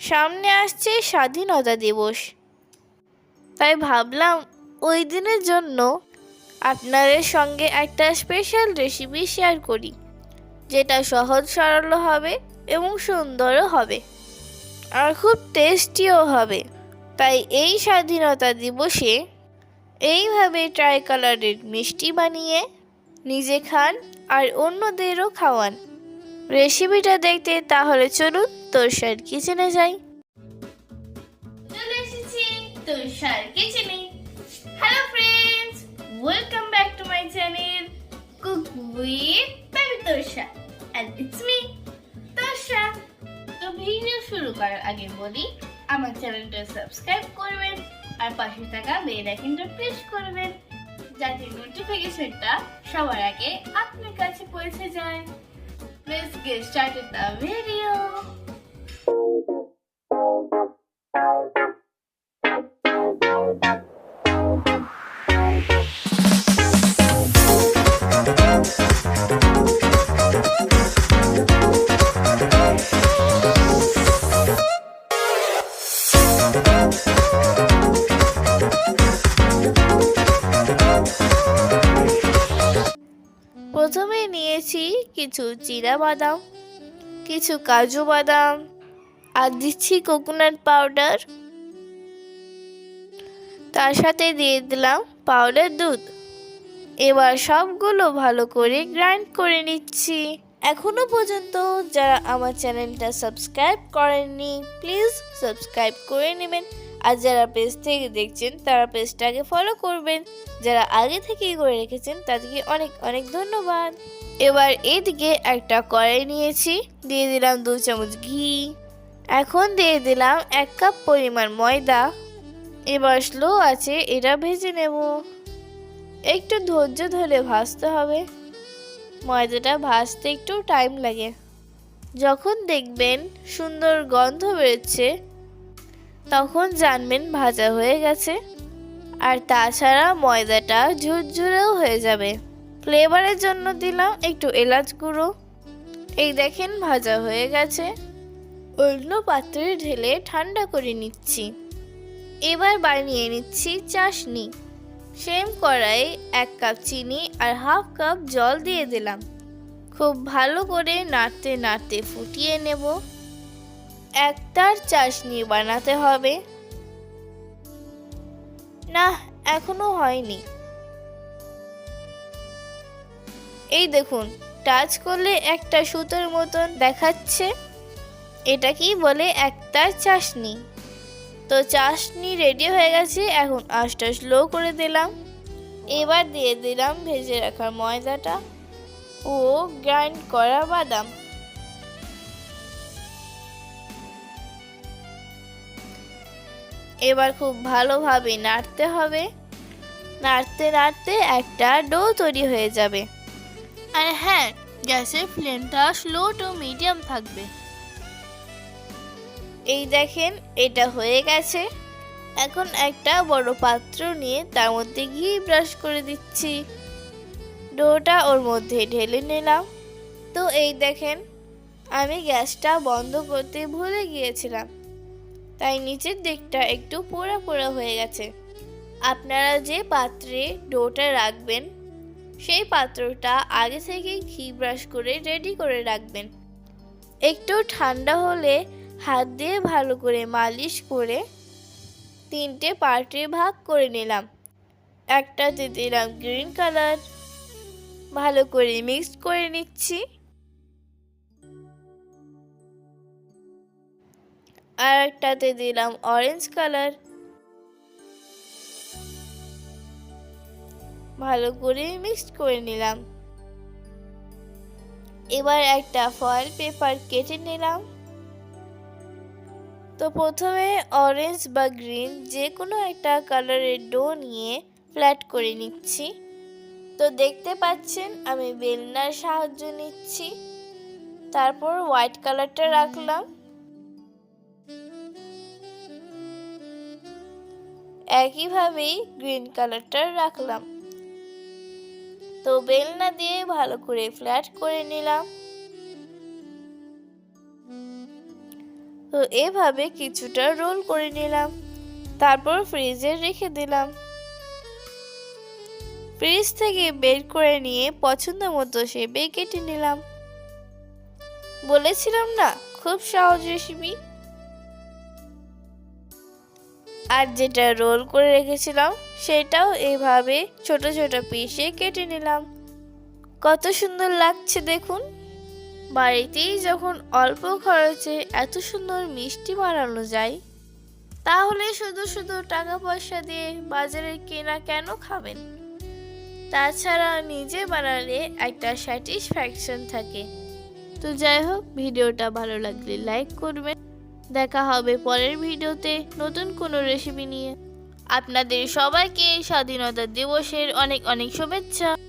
সামনে আসছে স্বাধীনতা দিবস। তাই ভাবলাম ওই দিনের জন্য আপনাদের সঙ্গে একটা স্পেশাল রেসিপি শেয়ার করি, যেটা সহজ সরল হবে এবং সুন্দরও হবে আর খুব টেস্টিও হবে। তাই এই স্বাধীনতা দিবসে এইভাবে ট্রাই কালারের মিষ্টি বানিয়ে নিজে খান আর অন্যদেরও খাওয়ান। রেসিপিটা দেখতে তাহলে চলুন তোরসার কিচেনে যাই। Hello welcome back to my channel cook তো ভিডিও শুরু করার আগে বলি, আমার চ্যানেলটা সাবস্ক্রাইব করবেন আর পাশে থাকা করবেন, যাতে নোটিফিকেশনটা সবার আগে আপনার কাছে পৌঁছে যায়। Let's get started the video. প্রথমে নিয়েছি কিছু চিরা বাদাম, কিছু কাজু বাদাম, আর দিচ্ছি কোকোনাট পাউডার তার সাথে দিয়ে দিলাম পাউডার দুধ। এবার সবগুলো ভালো করে গ্রাইন্ড করে নিচ্ছি। এখনও পর্যন্ত যারা আমার চ্যানেলটা সাবস্ক্রাইব করেননি প্লিজ সাবস্ক্রাইব করে নেবেন। আর যারা পেজ থেকে দেখছেন, তারা পেজটাকে ফলো করবেন। যারা আগে থেকেই করে রেখেছেন, তাদেরকে অনেক অনেক ধন্যবাদ। এবার এদিকে একটা কড়াই নিয়েছি। দিয়ে দিলাম দু চামচ ঘি। এখন দিয়ে দিলাম এক কাপ পরিমাণ ময়দা। এবার স্লো আছে, এটা ভেজে নেব। একটু ধৈর্য ধরে ভাজতে হবে। ময়দাটা ভাজতে একটু টাইম লাগে। যখন দেখবেন সুন্দর গন্ধ বেরোচ্ছে তখন জানবেন ভাজা হয়ে গেছে। আর তাছাড়া ময়দাটা ঝুরঝুরেও হয়ে যাবে। ফ্লেভারের জন্য দিলাম একটু এলাচ গুঁড়ো। এই দেখেন ভাজা হয়ে গেছে। অন্য পাত্রে ঢেলে ঠান্ডা করে নিচ্ছি। এবার বানিয়ে নিচ্ছি চাশনি। সেম কড়াই এক কাপ চিনি আর হাফ কাপ জল দিয়ে দিলাম। খুব ভালো করে নাড়তে নাড়তে ফুটিয়ে নেব। একটার চাশনি বানাতে হবে। না, এখনও হয়নি। এই দেখুন, টাচ করলে একটা সুতোর মতন দেখাচ্ছে। এটা কি বলে একটা চাশনি। তো চাশনি রেডি হয়ে গেছে, এখন আঁচটা স্লো করে দিলাম। এবার দিয়ে দিলাম ভেজে রাখা ময়দাটা। ও গ্রাইন্ড করা বাদাম। এবার খুব ভালোভাবে নাড়তে হবে। নাড়তে নাড়তে একটা ডো তৈরি হয়ে যাবে। আর হ্যাঁ গ্যাসের ফ্লেমটা স্লো টু মিডিয়াম থাকবে। এই দেখেন, এটা হয়ে গেছে। এখন একটা বড় পাত্র নিয়ে তার মধ্যে ঘি ব্রাশ করে দিচ্ছি। ডোটা ওর মধ্যে ঢেলে নিলাম। তো এই দেখেন, আমি গ্যাসটা বন্ধ করতে ভুলে গিয়েছিলাম। তাই নিচের দিকটা একটু পোড়া পোড়া হয়ে গেছে। আপনারা যে পাত্রে ডোটা রাখবেন, সেই পাত্রটা আগে থেকে ঘি ব্রাশ করে রেডি করে রাখবেন। একটু ঠান্ডা হলে হাত দিয়ে ভালো করে মালিশ করে তিনটে পার্টে ভাগ করে নিলাম। একটাতে দিলাম গ্রিন কালার, ভালো করে মিক্সড করে নিচ্ছি। আর একটাতে দিলাম অরেঞ্জ কালার ভালো করে মিক্স করে নিলাম। এবার একটা ফয়েল পেপার কেটে নিলাম। তো প্রথমে অরেঞ্জ বা গ্রিন যে কোনো একটা কালারের ডো নিয়ে ফ্ল্যাট করে নিচ্ছি। তো দেখতে পাচ্ছেন আমি বেলনার সাহায্য নিচ্ছি। তারপর হোয়াইট কালারটা রাখলাম। একইভাবেই গ্রিন কালারটা রাখলাম। তো বেলনা দিয়ে ভালো করে ফ্ল্যাট করে নিলাম। তো এভাবে কিছুটা রোল করে নিলাম। তারপর ফ্রিজে রেখে দিলাম। ফ্রিজ থেকে বের করে নিয়ে পছন্দ মতো শেপে কেটে নিলাম। বলেছিলাম না, খুব সহজ রেসিপি আর যেটা রোল করে রেখেছিলাম, সেটাও এভাবে ছোট ছোট পিসে কেটে নিলাম। কত সুন্দর লাগছে দেখুন। বাড়িতেই যখন অল্প খরচে এত সুন্দর মিষ্টি বানানো যায়, তাহলে শুধু শুধু টাকা পয়সা দিয়ে বাজারে কেনা কেন খাবেন? তাছাড়া নিজে বানালে একটা স্যাটিসফ্যাকশন থাকে। তো যাই হোক, ভিডিওটা ভালো লাগলে লাইক করবেন। দেখা হবে পরের ভিডিওতে নতুন কোনো রেসিপি নিয়ে। আপনাদের সবাইকে স্বাধীনতা দিবসের অনেক অনেক শুভেচ্ছা।